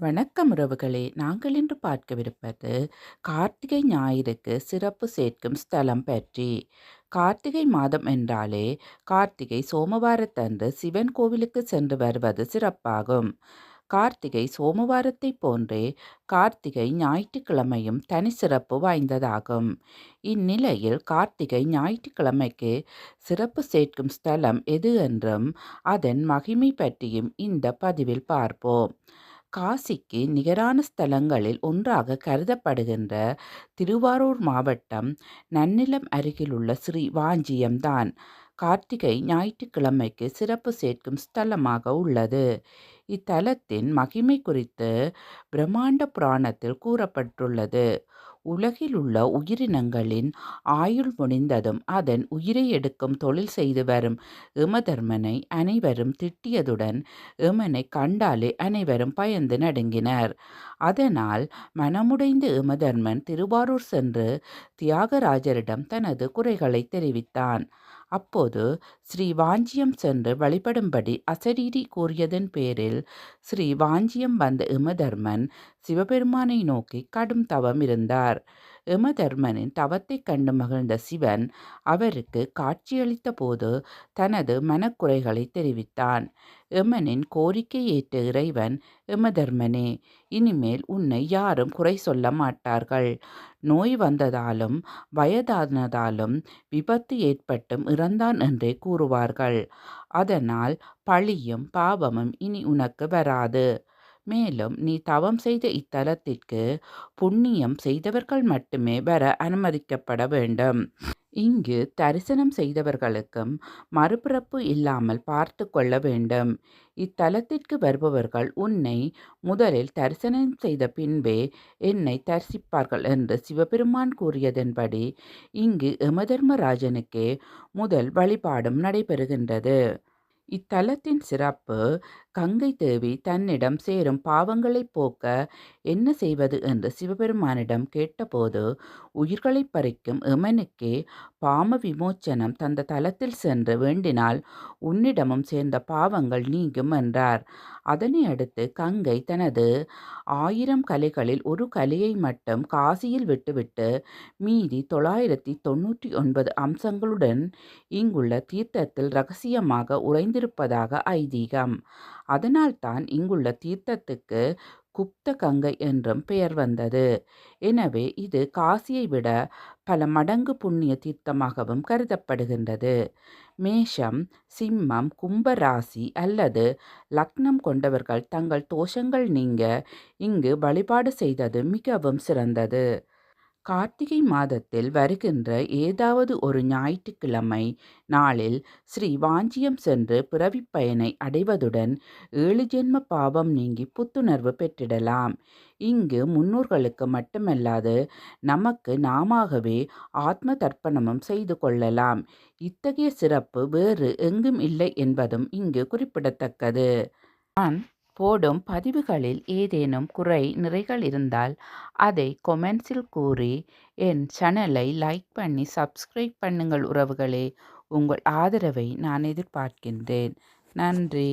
வணக்கம் உறவுகளே. நாங்கள் இன்று பார்க்கவிருப்பது கார்த்திகை ஞாயிறுக்கு சிறப்பு சேர்க்கும் ஸ்தலம் பற்றி. கார்த்திகை மாதம் என்றாலே கார்த்திகை சோமவாரத்தன்று சிவன் கோவிலுக்கு சென்று வருவது சிறப்பாகும். கார்த்திகை சோமவாரத்தை போன்றே கார்த்திகை ஞாயிற்றுக்கிழமையும் தனி சிறப்பு வாய்ந்ததாகும். இந்நிலையில் கார்த்திகை ஞாயிற்றுக்கிழமைக்கு சிறப்பு சேர்க்கும் ஸ்தலம் எது என்றும் அதன் மகிமை பற்றியும் இந்த பதிவில் பார்ப்போம். காசிக்கு நிகரான ஸ்தலங்களில் ஒன்றாக கருதப்படுகின்ற திருவாரூர் மாவட்டம் நன்னிலம் அருகிலுள்ள ஸ்ரீ வாஞ்சியம்தான் கார்த்திகை ஞாயிற்றுக்கிழமைக்கு சிறப்பு சேர்க்கும் ஸ்தலமாக உள்ளது. இத்தலத்தின் மகிமை குறித்து பிரம்மாண்ட புராணத்தில் கூறப்பட்டுள்ளது. உலகில் உள்ள உயிரினங்களின் ஆயுள் முடிந்ததும் அதன் உயிரை எடுக்கும் தொழில் செய்து வரும் எமதர்மனை அனைவரும் திட்டியதுடன் எமனை கண்டாலே அனைவரும் பயந்து நடுங்கினர். அதனால் மனமுடைந்த எமதர்மன் திருவாரூர் சென்று தியாகராஜரிடம் தனது குறைகளை தெரிவித்தான். அப்போது ஸ்ரீ வாஞ்சியம் சென்று வழிபடும்படி அசரீரி கூறியதன் பேரில் ஸ்ரீ வாஞ்சியம் வந்த இமதர்மன் சிவபெருமானை நோக்கி கடும் தவம் இருந்தார். யமதர்மனின் தவத்தைக் கண்டு மகிழ்ந்த சிவன் அவருக்கு காட்சியளித்த போது தனது மனக்குறைகளை தெரிவித்தான். எமனின் கோரிக்கை ஏற்ற இறைவன் எமதர்மனே இனிமேல் உன்னை யாரும் குறை சொல்ல மாட்டார்கள். நோய் வந்ததாலும் வயதானதாலும் விபத்து ஏற்பட்டும் இறந்தான் என்றே கூறுவார்கள். அதனால் பழியும் பாவமும் இனி உனக்கு வராது. மேலும் நீ தவம் செய்த இத்தலத்திற்கு புண்ணியம் செய்தவர்கள் மட்டுமே வர அனுமதிக்கப்பட வேண்டும். இங்கு தரிசனம் செய்தவர்களுக்கும் மறுபிறப்பு இல்லாமல் பார்த்து கொள்ள வேண்டும். இத்தலத்திற்கு வருபவர்கள் உன்னை முதலில் தரிசனம் செய்த பின்பே என்னை தரிசிப்பார்கள் என்று சிவபெருமான் கூறியதன்படி இங்கு யமதர்மராஜனுக்கே முதல் வழிபாடும் நடைபெறுகின்றது. இத்தலத்தின் சிறப்பு கங்கை தேவி தன்னிடம் சேரும் பாவங்களை போக்க என்ன செய்வது என்று சிவபெருமானிடம் கேட்டபோது உயிர்களை பறிக்கும் எமனுக்கே பாம விமோச்சனம் தந்த தலத்தில் சென்று வேண்டினால் உன்னிடமும் சேர்ந்த பாவங்கள் நீங்கும் என்றார். அதனை அடுத்து கங்கை தனது ஆயிரம் கலைகளில் ஒரு கலையை மட்டும் காசியில் விட்டுவிட்டு மீதி தொள்ளாயிரத்தி தொண்ணூற்றி ஒன்பது அம்சங்களுடன் இங்குள்ள தீர்த்தத்தில் ரகசியமாக உறைந்திருப்பதாக ஐதீகம். அதனால்தான் இங்குள்ள தீர்த்தத்துக்கு குப்த கங்கை என்றும் பெயர் வந்தது. எனவே இது காசியை விட பல மடங்கு புண்ணிய தீர்த்தமாகவும் கருதப்படுகின்றது. மேஷம் சிம்மம் கும்பராசி அல்லது லக்னம் கொண்டவர்கள் தங்கள் தோஷங்கள் நீங்க இங்கு வழிபாடு செய்தது மிகவும் சிறந்தது. கார்த்திகை மாதத்தில் வருகின்ற ஏதாவது ஒரு ஞாயிற்றுக்கிழமை நாளில் ஸ்ரீ வாஞ்சியம் சென்று பிறவி பயனை அடைவதுடன் ஏழு ஜென்ம பாவம் நீங்கி புத்துணர்வு பெற்றிடலாம். இங்கு முன்னோர்களுக்கு மட்டுமல்லாது நமக்கு நாமவே ஆத்ம தர்ப்பணமும் செய்து கொள்ளலாம். இத்தகைய சிறப்பு வேறு எங்கும் இல்லை என்பதும் இங்கு குறிப்பிடத்தக்கது. நான் போடும் பதிவுகளில் ஏதேனும் குறை நிறைகள் இருந்தால் அதை கொமெண்ட்ஸில் கூறி என் சேனலை லைக் பண்ணி சப்ஸ்கிரைப் பண்ணுங்கள் உறவுகளே. உங்கள் ஆதரவை நான் எதிர்பார்க்கின்றேன். நன்றி.